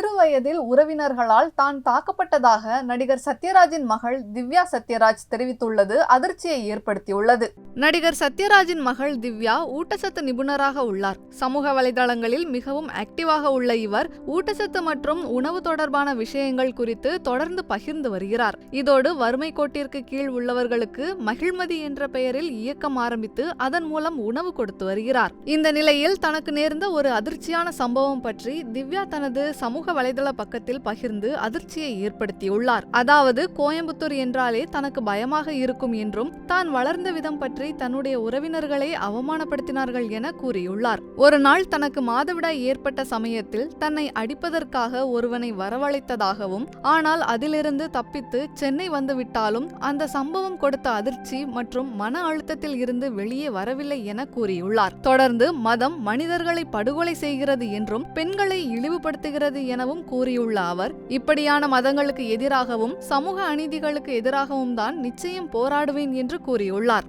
சிறு வயதில் உறவினர்களால் தான் தாக்கப்பட்டதாக நடிகர் சத்யராஜின் மகள் திவ்யா சத்யராஜ் தெரிவித்துள்ளது. அதிர்ச்சியை ஏற்படுத்தியுள்ளது. நடிகர் சத்யராஜின் மகள் திவ்யா ஊட்டச்சத்து நிபுணராக உள்ளார். சமூக வலைதளங்களில் மிகவும் ஆக்டிவாக உள்ள இவர் ஊட்டச்சத்து மற்றும் உணவு தொடர்பான விஷயங்கள் குறித்து தொடர்ந்து பகிர்ந்து வருகிறார். இதோடு வறுமை கோட்டிற்கு கீழ் உள்ளவர்களுக்கு மகிழ்மதி என்ற பெயரில் இயக்கம் ஆரம்பித்து அதன் மூலம் உணவு கொடுத்து வருகிறார். இந்த நிலையில் தனக்கு நேர்ந்த ஒரு அதிர்ச்சியான சம்பவம் பற்றி திவ்யா தனது சமூக வலைதள பக்கத்தில் பகிர்ந்து அதிர்ச்சியை ஏற்படுத்தியுள்ளார். அதாவது கோயம்புத்தூர் என்றாலே தனக்கு பயமாக இருக்கும் என்றும் தான் வளர்ந்த விதம் பற்றி தன்னுடைய உறவினர்களை அவமானப்படுத்தினார்கள் என கூறியுள்ளார். ஒரு நாள் தனக்கு மாதவிடாய் ஏற்பட்ட சமயத்தில் தன்னை அடிப்பதற்காக ஒருவனை வரவழைத்ததாகவும் ஆனால் அதிலிருந்து தப்பித்து சென்னை வந்துவிட்டாலும் அந்த சம்பவம் கொடுத்த அதிர்ச்சி மற்றும் மன அழுத்தத்தில் இருந்து வெளியே வரவில்லை என கூறியுள்ளார். தொடர்ந்து மதம் மனிதர்களை படுகொலை செய்கிறது என்றும் பெண்களை இழிவுபடுத்துகிறது எனவும் கூறியுள்ள அவர் இப்படியான மதங்களுக்கு எதிராகவும் சமூக அநீதிகளுக்கு எதிராகவும் தான் நிச்சயம் போராடுவேன் என்று கூறியுள்ளார்.